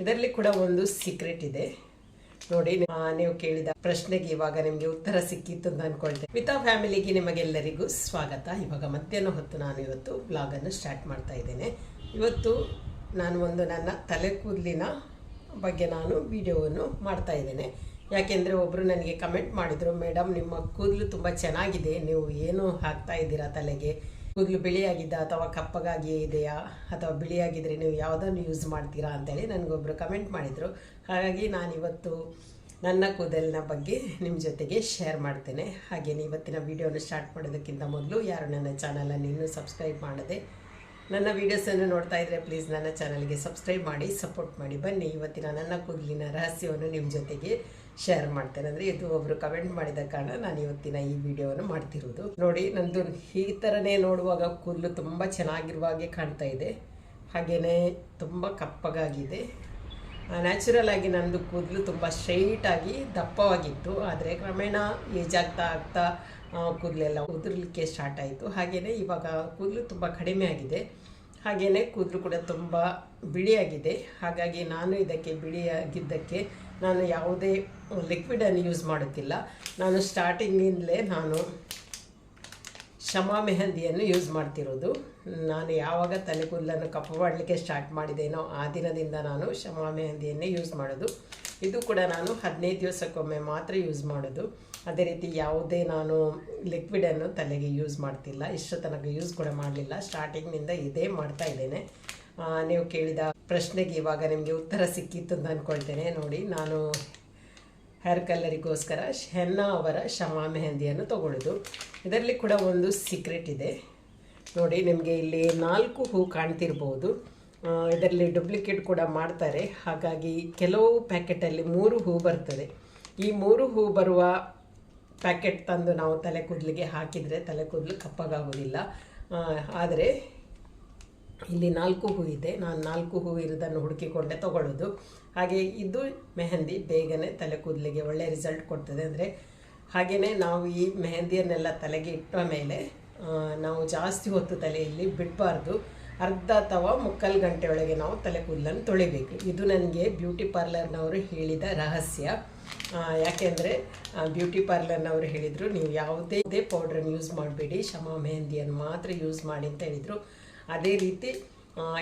ಇದರಲ್ಲಿ ಕೂಡ ಒಂದು ಸೀಕ್ರೆಟ್ ಇದೆ. ನೋಡಿ ನೀವು ಕೇಳಿದ ಪ್ರಶ್ನೆಗೆ ಇವಾಗ ನಿಮಗೆ ಉತ್ತರ ಸಿಕ್ಕಿತ್ತು ಅಂತ ಅನ್ಕೊಳ್ತೇನೆ ವಿತಾ ಫ್ಯಾಮಿಲಿಗೆ ನಿಮಗೆಲ್ಲರಿಗೂ ಸ್ವಾಗತ. ಇವಾಗ ಮಧ್ಯಾಹ್ನ ಹೊತ್ತು ನಾನು ಇವತ್ತು ಬ್ಲಾಗನ್ನು ಸ್ಟಾರ್ಟ್ ಮಾಡ್ತಾ ಇದ್ದೇನೆ. ಇವತ್ತು ನಾನು ಒಂದು ನನ್ನ ತಲೆ ಕೂದಲಿನ ಬಗ್ಗೆ ನಾನು ವಿಡಿಯೋವನ್ನು ಮಾಡ್ತಾ ಇದ್ದೇನೆ. ಯಾಕೆಂದರೆ ಒಬ್ಬರು ನನಗೆ ಕಮೆಂಟ್ ಮಾಡಿದರು ಮೇಡಮ್ ನಿಮ್ಮ ಕೂದಲು ತುಂಬ ಚೆನ್ನಾಗಿದೆ, ನೀವು ಏನು ಹಾಕ್ತಾ ಇದ್ದೀರಾ ತಲೆಗೆ? ಕೂದಲು ಬಿಳಿಯಾಗಿದ್ದ ಅಥವಾ ಕಪ್ಪಗಾಗಿಯೇ ಇದೆಯಾ? ಅಥವಾ ಬಿಳಿಯಾಗಿದ್ದರೆ ನೀವು ಯಾವುದನ್ನು ಯೂಸ್ ಮಾಡ್ತೀರಾ ಅಂತೇಳಿ ನನಗೊಬ್ಬರು ಕಮೆಂಟ್ ಮಾಡಿದರು. ಹಾಗಾಗಿ ನಾನಿವತ್ತು ನನ್ನ ಕೂದಲಿನ ಬಗ್ಗೆ ನಿಮ್ಮ ಜೊತೆಗೆ ಶೇರ್ ಮಾಡ್ತೇನೆ. ಹಾಗೆಯೇ ಇವತ್ತಿನ ವಿಡಿಯೋನ ಸ್ಟಾರ್ಟ್ ಮಾಡೋದಕ್ಕಿಂತ ಮೊದಲು ಯಾರು ನನ್ನ ಚಾನಲನ್ನು ಇನ್ನೂ ಸಬ್ಸ್ಕ್ರೈಬ್ ಮಾಡದೆ ನನ್ನ ವೀಡಿಯೋಸನ್ನು ನೋಡ್ತಾ ಇದ್ದರೆ ಪ್ಲೀಸ್ ನನ್ನ ಚಾನಲ್ಗೆ ಸಬ್ಸ್ಕ್ರೈಬ್ ಮಾಡಿ ಸಪೋರ್ಟ್ ಮಾಡಿ. ಬನ್ನಿ, ಇವತ್ತಿನ ನನ್ನ ಕೂದಲಿನ ರಹಸ್ಯವನ್ನು ನಿಮ್ಮ ಜೊತೆಗೆ ಶೇರ್ ಮಾಡ್ತೇನೆ. ಅಂದರೆ ಇದು ಒಬ್ಬರು ಕಮೆಂಟ್ ಮಾಡಿದ ಕಾರಣ ನಾನು ಇವತ್ತಿನ ಈ ವಿಡಿಯೋವನ್ನು ಮಾಡ್ತಿರೋದು. ನೋಡಿ, ನಂದು ಈ ಥರನೇ ನೋಡುವಾಗ ಕೂದಲು ತುಂಬ ಚೆನ್ನಾಗಿರುವ ಹಾಗೆ ಕಾಣ್ತಾ ಇದೆ. ಹಾಗೆಯೇ ತುಂಬ ಕಪ್ಪಗಾಗಿದೆ. ನ್ಯಾಚುರಲ್ ಆಗಿ ನನ್ನದು ಕೂದಲು ತುಂಬ ಸ್ಟ್ರೈಟಾಗಿ ದಪ್ಪವಾಗಿತ್ತು. ಆದರೆ ಕ್ರಮೇಣ ಏಜ್ ಆಗ್ತಾ ಆಗ್ತಾ ಕೂದಲೆಲ್ಲ ಉದುರಲಿಕ್ಕೆ ಸ್ಟಾರ್ಟ್ ಆಯಿತು. ಹಾಗೆಯೇ ಇವಾಗ ಕೂದಲು ತುಂಬ ಕಡಿಮೆ ಆಗಿದೆ. ಹಾಗೆಯೇ ಕೂದಲು ಕೂಡ ತುಂಬ ಬಿಳಿಯಾಗಿದೆ ಹಾಗಾಗಿ ನಾನು ಇದಕ್ಕೆ ಬಿಳಿಯಾಗಿದ್ದಕ್ಕೆ ನಾನು ಯಾವುದೇ ಲಿಕ್ವಿಡನ್ನು ಯೂಸ್ ಮಾಡುತ್ತಿಲ್ಲ. ನಾನು ಸ್ಟಾರ್ಟಿಂಗಿಂದಲೇ ನಾನು ಶಮಾ ಮೆಹಂದಿಯನ್ನು ಯೂಸ್ ಮಾಡ್ತಿರೋದು. ನಾನು ಯಾವಾಗ ತಲೆ ಕೂದಲನ್ನು ಕಪ್ಪು ಮಾಡಲಿಕ್ಕೆ ಸ್ಟಾರ್ಟ್ ಮಾಡಿದ್ದೇನೋ ಆ ದಿನದಿಂದ ನಾನು ಶಮಾ ಮೆಹಂದಿಯನ್ನೇ ಯೂಸ್ ಮಾಡೋದು. ಇದು ಕೂಡ ನಾನು ಹದಿನೈದು ದಿವಸಕ್ಕೊಮ್ಮೆ ಮಾತ್ರ ಯೂಸ್ ಮಾಡೋದು. ಅದೇ ರೀತಿ ಯಾವುದೇ ನಾನು ಲಿಕ್ವಿಡನ್ನು ತಲೆಗೆ ಯೂಸ್ ಮಾಡ್ತಿಲ್ಲ. ಇಷ್ಟು ತನಕ ಯೂಸ್ ಕೂಡ ಮಾಡಲಿಲ್ಲ. ಸ್ಟಾರ್ಟಿಂಗ್ನಿಂದ ಇದೇ ಮಾಡ್ತಾ ಇದ್ದೇನೆ. ನೀವು ಕೇಳಿದ ಪ್ರಶ್ನೆಗೆ ಇವಾಗ ನಿಮಗೆ ಉತ್ತರ ಸಿಕ್ಕಿತ್ತು ಅಂತ ಅಂದ್ಕೊಳ್ತೇನೆ ನೋಡಿ, ನಾನು ಹೇರ್ ಕಲ್ಲರಿಗೋಸ್ಕರ ಹೆನ್ನಾ ಅವರ ಶಮಾ ಮೆಹಂದಿಯನ್ನು ತಗೊಳ್ಳೋದು. ಇದರಲ್ಲಿ ಕೂಡ ಒಂದು ಸೀಕ್ರೆಟ್ ಇದೆ. ನೋಡಿ, ನಿಮಗೆ ಇಲ್ಲಿ ನಾಲ್ಕು ಹೂ ಕಾಣ್ತಿರ್ಬೋದು. ಇದರಲ್ಲಿ ಡುಪ್ಲಿಕೇಟ್ ಕೂಡ ಮಾಡ್ತಾರೆ. ಹಾಗಾಗಿ ಕೆಲವು ಪ್ಯಾಕೆಟಲ್ಲಿ ಮೂರು ಹೂ ಬರ್ತದೆ. ಈ ಮೂರು ಹೂ ಬರುವ ಪ್ಯಾಕೆಟ್ ತಂದು ನಾವು ತಲೆ ಕೂದಲಿಗೆ ಹಾಕಿದರೆ ತಲೆ ಕೂದಲು ಕಪ್ಪಗಾಗೋದಿಲ್ಲ ಆದರೆ ಇಲ್ಲಿ ನಾಲ್ಕು ಹೂ ಇದೆ. ನಾನು ನಾಲ್ಕು ಹೂ ಇರೋದನ್ನು ಹುಡುಕಿಕೊಂಡೆ ತೊಗೊಳ್ಳೋದು. ಹಾಗೆ ಇದು ಮೆಹಂದಿ, ಬೇಗನೆ ತಲೆ ಕೂದಲಿಗೆ ಒಳ್ಳೆ ರಿಸಲ್ಟ್ ಕೊಡ್ತದೆ ಅಂದರೆ ಹಾಗೆಯೇ ನಾವು ಈ ಮೆಹಂದಿಯನ್ನೆಲ್ಲ ತಲೆಗೆ ಇಟ್ಟ ಮೇಲೆ ನಾವು ಜಾಸ್ತಿ ಹೊತ್ತು ತಲೆಯಲ್ಲಿ ಬಿಡಬಾರ್ದು. ಅರ್ಧ ಅಥವಾ ಮುಕ್ಕಾಲು ಗಂಟೆ ಒಳಗೆ ನಾವು ತಲೆ ಕೂದಲನ್ನು ತೊಳಿಬೇಕು. ಇದು ನನಗೆ ಬ್ಯೂಟಿ ಪಾರ್ಲರ್ನವರು ಹೇಳಿದ ರಹಸ್ಯ. ಯಾಕೆಂದರೆ ಬ್ಯೂಟಿ ಪಾರ್ಲರ್ನವರು ಹೇಳಿದರು, ನೀವು ಯಾವುದೇ ಪೌಡ್ರನ್ನು ಯೂಸ್ ಮಾಡಬೇಡಿ ಶಮಾ ಮೆಹಂದಿಯನ್ನು ಮಾತ್ರ ಯೂಸ್ ಮಾಡಿ ಅಂತ ಹೇಳಿದರು. ಅದೇ ರೀತಿ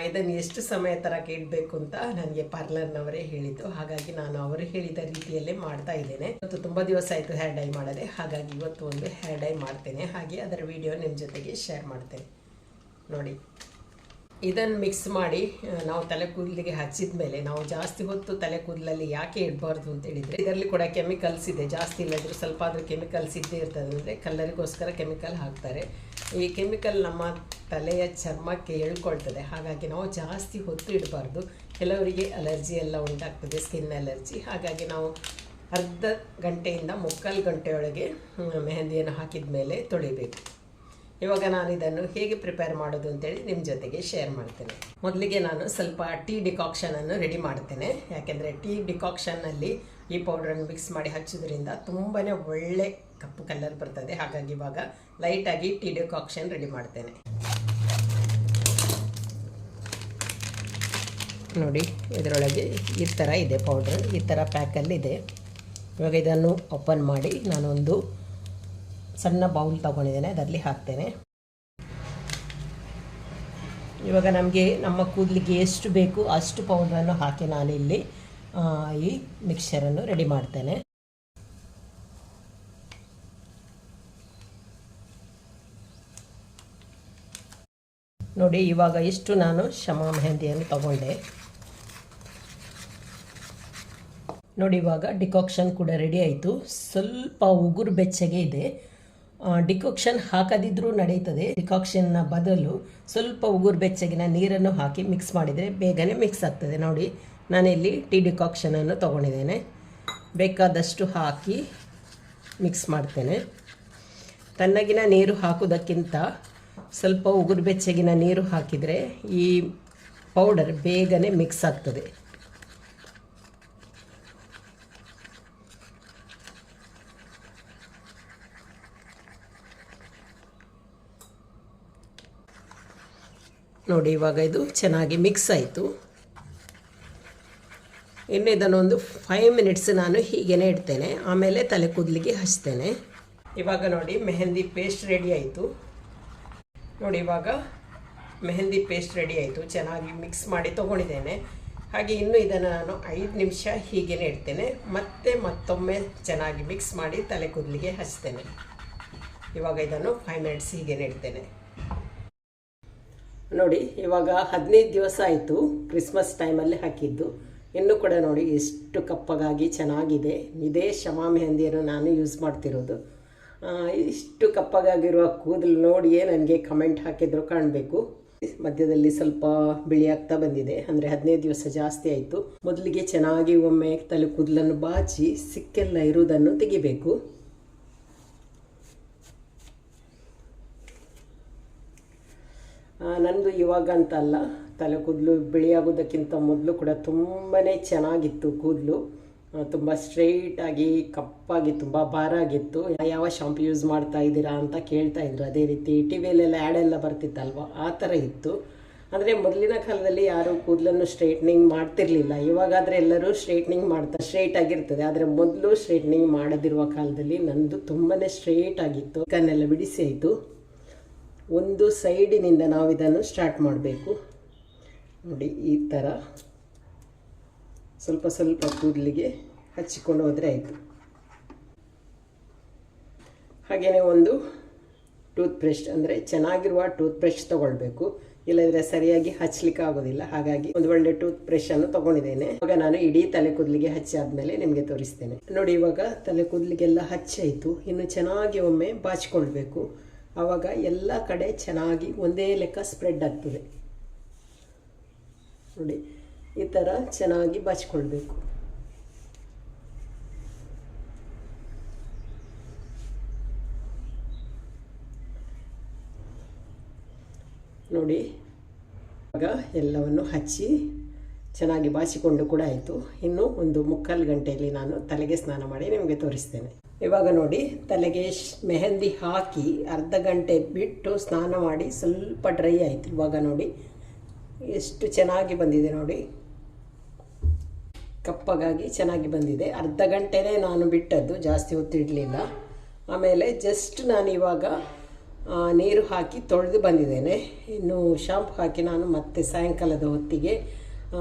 ಇದನ್ನು ಎಷ್ಟು ಸಮಯ ತರಕ್ಕೆ ಇಡಬೇಕು ಅಂತ ನನಗೆ ಪಾರ್ಲರ್ನವರೇ ಹೇಳಿದ್ದು. ಹಾಗಾಗಿ ನಾನು ಅವರು ಹೇಳಿದ ರೀತಿಯಲ್ಲೇ ಮಾಡ್ತಾ ಇದ್ದೇನೆ. ಇವತ್ತು ತುಂಬ ದಿವಸ ಆಯಿತು ಹೇರ್ ಡೈ ಮಾಡದೆ. ಹಾಗಾಗಿ ಇವತ್ತು ಒಂದು ಹೇರ್ ಡೈ ಮಾಡ್ತೇನೆ. ಹಾಗೆ ಅದರ ವಿಡಿಯೋ ನಿಮ್ಮ ಜೊತೆಗೆ ಶೇರ್ ಮಾಡ್ತೇನೆ. ನೋಡಿ. ಇದನ್ನು ಮಿಕ್ಸ್ ಮಾಡಿ ನಾವು ತಲೆ ಕೂದಲಿಗೆ ಹಚ್ಚಿದ ಮೇಲೆ, ನಾವು ಜಾಸ್ತಿ ಹೊತ್ತು ತಲೆ ಕೂದಲಲ್ಲಿ ಯಾಕೆ ಇಡಬಾರ್ದು ಅಂತ ಹೇಳಿದರೆ, ಇದರಲ್ಲಿ ಕೂಡ ಕೆಮಿಕಲ್ಸ್ ಇದೆ. ಜಾಸ್ತಿ ಇಲ್ಲದ್ರೂ ಸ್ವಲ್ಪ ಆದರೂ ಕೆಮಿಕಲ್ಸ್ ಇದ್ದೇ ಇರ್ತದೆ. ಅಂದರೆ ಕಲ್ಲರಿಗೋಸ್ಕರ ಕೆಮಿಕಲ್ ಹಾಕ್ತಾರೆ. ಈ ಕೆಮಿಕಲ್ ನಮ್ಮ ತಲೆಯ ಚರ್ಮಕ್ಕೆ ಹೇಳ್ಕೊಳ್ತದೆ ಹಾಗಾಗಿ ನಾವು ಜಾಸ್ತಿ ಹೊತ್ತು ಇಡಬಾರ್ದು. ಕೆಲವರಿಗೆ ಅಲರ್ಜಿ ಎಲ್ಲ ಉಂಟಾಗ್ತದೆ ಸ್ಕಿನ್ ಅಲರ್ಜಿ ಹಾಗಾಗಿ ನಾವು ಅರ್ಧ ಗಂಟೆಯಿಂದ ಮುಕ್ಕಾಲು ಗಂಟೆಯೊಳಗೆ ಮೆಹಂದಿಯನ್ನು ಹಾಕಿದ ಮೇಲೆ ತೊಳಿಬೇಕು. ಇವಾಗ ನಾನು ಇದನ್ನು ಹೇಗೆ ಪ್ರಿಪೇರ್ ಮಾಡೋದು ಅಂತೇಳಿ ನಿಮ್ಮ ಜೊತೆಗೆ ಶೇರ್ ಮಾಡ್ತೇನೆ. ಮೊದಲಿಗೆ ನಾನು ಸ್ವಲ್ಪ ಟೀ ಡಿಕಾಕ್ಷನನ್ನು ರೆಡಿ ಮಾಡ್ತೇನೆ. ಯಾಕೆಂದರೆ ಟೀ ಡಿಕಾಕ್ಷನ್ನಲ್ಲಿ ಈ ಪೌಡ್ರನ್ನು ಮಿಕ್ಸ್ ಮಾಡಿ ಹಚ್ಚೋದ್ರಿಂದ ತುಂಬಾ ಒಳ್ಳೆ ಕಪ್ಪು ಕಲರ್ ಬರ್ತದೆ. ಹಾಗಾಗಿ ಇವಾಗ ಲೈಟಾಗಿ ಟೀ ಡಿಕಾಕ್ಷನ್ ರೆಡಿ ಮಾಡ್ತೇನೆ. ನೋಡಿ, ಇದರೊಳಗೆ ಈ ಥರ ಇದೆ ಪೌಡ್ರ್ ಈ ಥರ ಪ್ಯಾಕಲ್ಲಿದೆ ಇವಾಗ ಇದನ್ನು ಓಪನ್ ಮಾಡಿ ನಾನೊಂದು ಸಣ್ಣ ಬೌಲ್ ತೊಗೊಂಡಿದ್ದೇನೆ. ಅದರಲ್ಲಿ ಹಾಕ್ತೇನೆ. ಇವಾಗ ನಮಗೆ ನಮ್ಮ ಕೂದಲಿಗೆ ಎಷ್ಟು ಬೇಕು ಅಷ್ಟು ಪೌಡ್ರನ್ನು ಹಾಕಿ ನಾನಿಲ್ಲಿ ಈ ಮಿಕ್ಸರನ್ನು ರೆಡಿ ಮಾಡ್ತೇನೆ. ನೋಡಿ, ಇವಾಗ ಇಷ್ಟು ನಾನು ಶಮಾ ಮೆಹಂದಿಯನ್ನು ತಗೊಂಡೆ. ನೋಡಿ, ಇವಾಗ ಡಿಕಾಕ್ಷನ್ ಕೂಡ ರೆಡಿ ಆಯಿತು. ಸ್ವಲ್ಪ ಉಗುರು ಬೆಚ್ಚಗೆ ಇದೆ. ಡಿಕಾಕ್ಷನ್ ಹಾಕದಿದ್ರೂ ನಡೀತದೆ. ಡಿಕಾಕ್ಷನ್ನ ಬದಲು ಸ್ವಲ್ಪ ಉಗುರು ಬೆಚ್ಚಗಿನ ನೀರನ್ನು ಹಾಕಿ ಮಿಕ್ಸ್ ಮಾಡಿದರೆ ಬೇಗನೆ ಮಿಕ್ಸ್ ಆಗ್ತದೆ. ನೋಡಿ ನಾನಿಲ್ಲಿ ಟೀ ಡಿಕಾಕ್ಷನನ್ನು ತೊಗೊಂಡಿದ್ದೇನೆ. ಬೇಕಾದಷ್ಟು ಹಾಕಿ ಮಿಕ್ಸ್ ಮಾಡ್ತೇನೆ. ತಣ್ಣಗಿನ ನೀರು ಹಾಕೋದಕ್ಕಿಂತ ಸ್ವಲ್ಪ ಉಗುರು ಬೆಚ್ಚಗಿನ ನೀರು ಹಾಕಿದರೆ ಈ ಪೌಡರ್ ಬೇಗನೆ ಮಿಕ್ಸ್ ಆಗ್ತದೆ. ನೋಡಿ, ಇವಾಗ ಇದು ಚೆನ್ನಾಗಿ ಮಿಕ್ಸ್ ಆಯಿತು. ಇನ್ನು ಇದನ್ನೊಂದು ಫೈವ್ ಮಿನಿಟ್ಸ್ ನಾನು ಹೀಗೇನೆ ಇಡ್ತೇನೆ. ಆಮೇಲೆ ತಲೆ ಕೂದಲಿಗೆ ಹಚ್ತೇನೆ. ಇವಾಗ ನೋಡಿ, ಮೆಹಂದಿ ಪೇಸ್ಟ್ ರೆಡಿ ಆಯಿತು. ನೋಡಿ, ಇವಾಗ ಮೆಹಂದಿ ಪೇಸ್ಟ್ ರೆಡಿ ಆಯಿತು. ಚೆನ್ನಾಗಿ ಮಿಕ್ಸ್ ಮಾಡಿ ತೊಗೊಂಡಿದ್ದೇನೆ. ಹಾಗೆ ಇನ್ನು ಇದನ್ನು ನಾನು ಐದು ನಿಮಿಷ ಹೀಗೇನೆ ಇಡ್ತೇನೆ. ಮತ್ತೆ ಮತ್ತೊಮ್ಮೆ ಚೆನ್ನಾಗಿ ಮಿಕ್ಸ್ ಮಾಡಿ ತಲೆ ಕೂದಲಿಗೆ ಹಚ್ತೇನೆ. ಇವಾಗ ಇದನ್ನು ಫೈವ್ ಮಿನಿಟ್ಸ್ ಹೀಗೆ ಇಡ್ತೇನೆ. ನೋಡಿ, ಇವಾಗ ಹದಿನೈದು ದಿವಸ ಆಯಿತು. ಕ್ರಿಸ್ಮಸ್ ಟೈಮಲ್ಲಿ ಹಾಕಿದ್ದು. ಇನ್ನೂ ಕೂಡ ನೋಡಿ ಎಷ್ಟು ಕಪ್ಪಗಾಗಿ ಚೆನ್ನಾಗಿದೆ. ಇದೇ ಶಮಾ ಮೆಹಂದಿಯನ್ನು ನಾನು ಯೂಸ್ ಮಾಡ್ತಿರೋದು. ಇಷ್ಟು ಕಪ್ಪಗಾಗಿರುವ ಕೂದಲು ನೋಡಿಯೇ ನನಗೆ ಕಮೆಂಟ್ ಹಾಕಿದ್ರು ಕಾಣಬೇಕು. ಮಧ್ಯದಲ್ಲಿ ಸ್ವಲ್ಪ ಬಿಳಿ ಆಗ್ತಾ ಬಂದಿದೆ. ಅಂದರೆ ಹದಿನೈದು ದಿವಸ ಜಾಸ್ತಿ ಆಯಿತು. ಮೊದಲಿಗೆ ಚೆನ್ನಾಗಿ ಒಮ್ಮೆ ತಲೆ ಕೂದಲನ್ನು ಬಾಚಿ ಸಿಕ್ಕೆಲ್ಲ ಇರುವುದನ್ನು ತೆಗಿಬೇಕು. ನಂದು ಇವಾಗ ಅಂತ ಅಲ್ಲ. ತಲೆ ಕೂದಲು ಬಿಳಿಯಾಗೋದಕ್ಕಿಂತ ಮೊದಲು ಕೂಡ ತುಂಬಾ ಚೆನ್ನಾಗಿತ್ತು ಕೂದಲು. ತುಂಬ ಸ್ಟ್ರೈಟಾಗಿ ಕಪ್ಪಾಗಿ, ತುಂಬ ಭಾರ ಆಗಿತ್ತು ಯಾವ ಶಾಂಪು ಯೂಸ್ ಮಾಡ್ತಾ ಇದ್ದೀರಾ ಅಂತ ಕೇಳ್ತಾ ಇದ್ರು. ಅದೇ ರೀತಿ ಟಿ ವಿಯಲ್ಲೆಲ್ಲ ಆ್ಯಡ್ ಎಲ್ಲ ಬರ್ತಿತ್ತಲ್ವ? ಆ ಥರ ಇತ್ತು. ಅಂದರೆ ಮೊದಲಿನ ಕಾಲದಲ್ಲಿ ಯಾರು ಕೂದಲನ್ನು ಸ್ಟ್ರೈಟ್ನಿಂಗ್ ಮಾಡ್ತಿರ್ಲಿಲ್ಲ. ಇವಾಗಾದರೆ ಎಲ್ಲರೂ ಸ್ಟ್ರೈಟ್ನಿಂಗ್ ಮಾಡ್ತಾ ಸ್ಟ್ರೈಟ್ ಆಗಿರ್ತದೆ. ಆದರೆ ಮೊದಲು ಸ್ಟ್ರೈಟ್ನಿಂಗ್ ಮಾಡದಿರುವ ಕಾಲದಲ್ಲಿ ನಂದು ತುಂಬಾ ಸ್ಟ್ರೈಟ್ ಆಗಿತ್ತು. ಕನ್ನೆಲ್ಲ ಬಿಡಿಸಿ ಆಯಿತು ಒಂದು ಸೈಡಿನಿಂದ ನಾವು ಇದನ್ನು ಸ್ಟಾರ್ಟ್ ಮಾಡಬೇಕು. ನೋಡಿ, ಈ ಥರ ಸ್ವಲ್ಪ ಸ್ವಲ್ಪ ಕೂದಲಿಗೆ ಹಚ್ಚಿಕೊಂಡು ಹೋದರೆ ಆಯಿತು. ಹಾಗೆಯೇ ಒಂದು ಟೂತ್ ಬ್ರಷ್ ಅಂದರೆ ಚೆನ್ನಾಗಿರುವ ಟೂತ್ ಬ್ರಷ್ ತೊಗೊಳ್ಬೇಕು. ಇಲ್ಲದ್ರೆ ಸರಿಯಾಗಿ ಹಚ್ಚಲಿಕ್ಕೆ ಆಗೋದಿಲ್ಲ. ಹಾಗಾಗಿ ಒಂದು ಒಳ್ಳೆ ಟೂತ್ ಬ್ರಷನ್ನು ತೊಗೊಂಡಿದ್ದೇನೆ. ಇವಾಗ ನಾನು ಇಡೀ ತಲೆ ಕೂದಲಿಗೆ ಹಚ್ಚಿ ಆದಮೇಲೆ ನಿಮಗೆ ತೋರಿಸ್ತೇನೆ. ನೋಡಿ, ಇವಾಗ ತಲೆ ಕೂದಲಿಗೆಲ್ಲ ಹಚ್ಚಾಯಿತು. ಇನ್ನು ಚೆನ್ನಾಗಿ ಒಮ್ಮೆ ಬಾಚಿಕೊಳ್ಬೇಕು. ಆವಾಗ ಎಲ್ಲ ಕಡೆ ಚೆನ್ನಾಗಿ ಒಂದೇ ಲೆಕ್ಕ ಸ್ಪ್ರೆಡ್ ಆಗ್ತದೆ. ನೋಡಿ ಈ ಥರ ಚೆನ್ನಾಗಿ ಬಾಚಿಕೊಳ್ಬೇಕು. ನೋಡಿ, ಆಗ ಎಲ್ಲವನ್ನು ಹಚ್ಚಿ ಚೆನ್ನಾಗಿ ಬಾಚಿಕೊಂಡು ಕೂಡ ಆಯಿತು. ಇನ್ನು ಒಂದು ಮುಕ್ಕಾಲು ಗಂಟೆಯಲ್ಲಿ ನಾನು ತಲೆಗೆ ಸ್ನಾನ ಮಾಡಿ ನಿಮಗೆ ತೋರಿಸ್ತೇನೆ. ಇವಾಗ ನೋಡಿ, ತಲೆಗೆ ಮೆಹಂದಿ ಹಾಕಿ ಅರ್ಧ ಗಂಟೆ ಬಿಟ್ಟು ಸ್ನಾನ ಮಾಡಿ ಸ್ವಲ್ಪ ಡ್ರೈ ಆಯಿತು. ಇವಾಗ ನೋಡಿ ಎಷ್ಟು ಚೆನ್ನಾಗಿ ಬಂದಿದೆ ನೋಡಿ. ಕಪ್ಪಗಾಗಿ ಚೆನ್ನಾಗಿ ಬಂದಿದೆ. ಅರ್ಧ ಗಂಟೆನೇ ನಾನು ಬಿಟ್ಟದ್ದು, ಜಾಸ್ತಿ ಹೊತ್ತಿಡಲಿಲ್ಲ. ಆಮೇಲೆ ಜಸ್ಟ್ ನಾನು ಇವಾಗ ನೀರು ಹಾಕಿ ತೊಳೆದು ಬಂದಿದ್ದೇನೆ. ಇನ್ನು ಶಾಂಪು ಹಾಕಿ ನಾನು ಮತ್ತೆ ಸಾಯಂಕಾಲದ ಹೊತ್ತಿಗೆ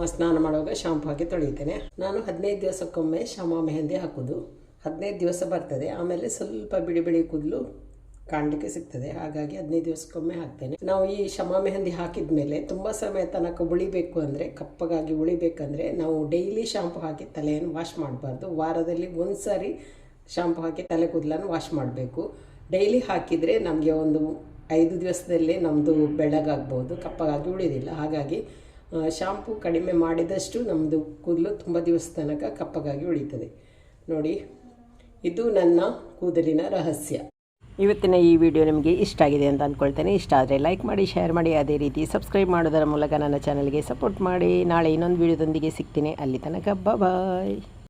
ಸ್ನಾನ ಮಾಡುವಾಗ ಶಾಂಪು ಹಾಕಿ ತೊಳಿತೇನೆ ನಾನು ಹದಿನೈದು ದಿವಸಕ್ಕೊಮ್ಮೆ ಶಾಮ ಮೆಹಂದಿ ಹಾಕೋದು. ಹದಿನೈದು ದಿವಸ ಬರ್ತದೆ. ಆಮೇಲೆ ಸ್ವಲ್ಪ ಬಿಡಿ ಬಿಳಿ ಕೂದಲು ಕಾಣಲಿಕ್ಕೆ ಸಿಗ್ತದೆ. ಹಾಗಾಗಿ ಹದಿನೈದು ದಿವಸಕ್ಕೊಮ್ಮೆ ಹಾಕ್ತೇನೆ. ನಾವು ಈ ಶಮ ಮೆಹಂದಿ ಹಾಕಿದ ಮೇಲೆ ತುಂಬ ಸಮಯ ತನಕ ಉಳಿಬೇಕು ಅಂದರೆ, ಕಪ್ಪಗಾಗಿ ಉಳಿಬೇಕಂದ್ರೆ ನಾವು ಡೈಲಿ ಶಾಂಪು ಹಾಕಿ ತಲೆಯನ್ನು ವಾಶ್ ಮಾಡಬಾರ್ದು. ವಾರದಲ್ಲಿ ಒಂದು ಸಾರಿ ಶಾಂಪು ಹಾಕಿ ತಲೆ ಕೂದಲನ್ನು ವಾಶ್ ಮಾಡಬೇಕು. ಡೈಲಿ ಹಾಕಿದರೆ ನಮಗೆ ಒಂದು ಐದು ದಿವಸದಲ್ಲಿ ನಮ್ಮದು ಬೆಳಗಾಗ್ಬೋದು. ಕಪ್ಪಗಾಗಿ ಉಳಿದಿಲ್ಲ. ಹಾಗಾಗಿ ಶಾಂಪು ಕಡಿಮೆ ಮಾಡಿದಷ್ಟು ನಮ್ಮದು ಕೂದಲು ತುಂಬ ದಿವಸ ತನಕ ಕಪ್ಪಗಾಗಿ ಉಳಿತದೆ. ನೋಡಿ, ಇದು ನನ್ನ ಕೂದಲಿನ ರಹಸ್ಯ. ಇವತ್ತಿನ ಈ ವಿಡಿಯೋ ನಿಮಗೆ ಇಷ್ಟ ಆಗಿದೆ ಅಂತ ಅಂದ್ಕೊಳ್ತೇನೆ ಇಷ್ಟ ಆದರೆ ಲೈಕ್ ಮಾಡಿ ಶೇರ್ ಮಾಡಿ, ಅದೇ ರೀತಿ ಸಬ್ಸ್ಕ್ರೈಬ್ ಮಾಡೋದರ ಮೂಲಕ ನನ್ನ ಚಾನಲ್ಗೆ ಸಪೋರ್ಟ್ ಮಾಡಿ. ನಾಳೆ ಇನ್ನೊಂದು ವಿಡಿಯೋದೊಂದಿಗೆ ಸಿಗ್ತೀನಿ. ಅಲ್ಲಿ ತನಕ ಬಾಯ್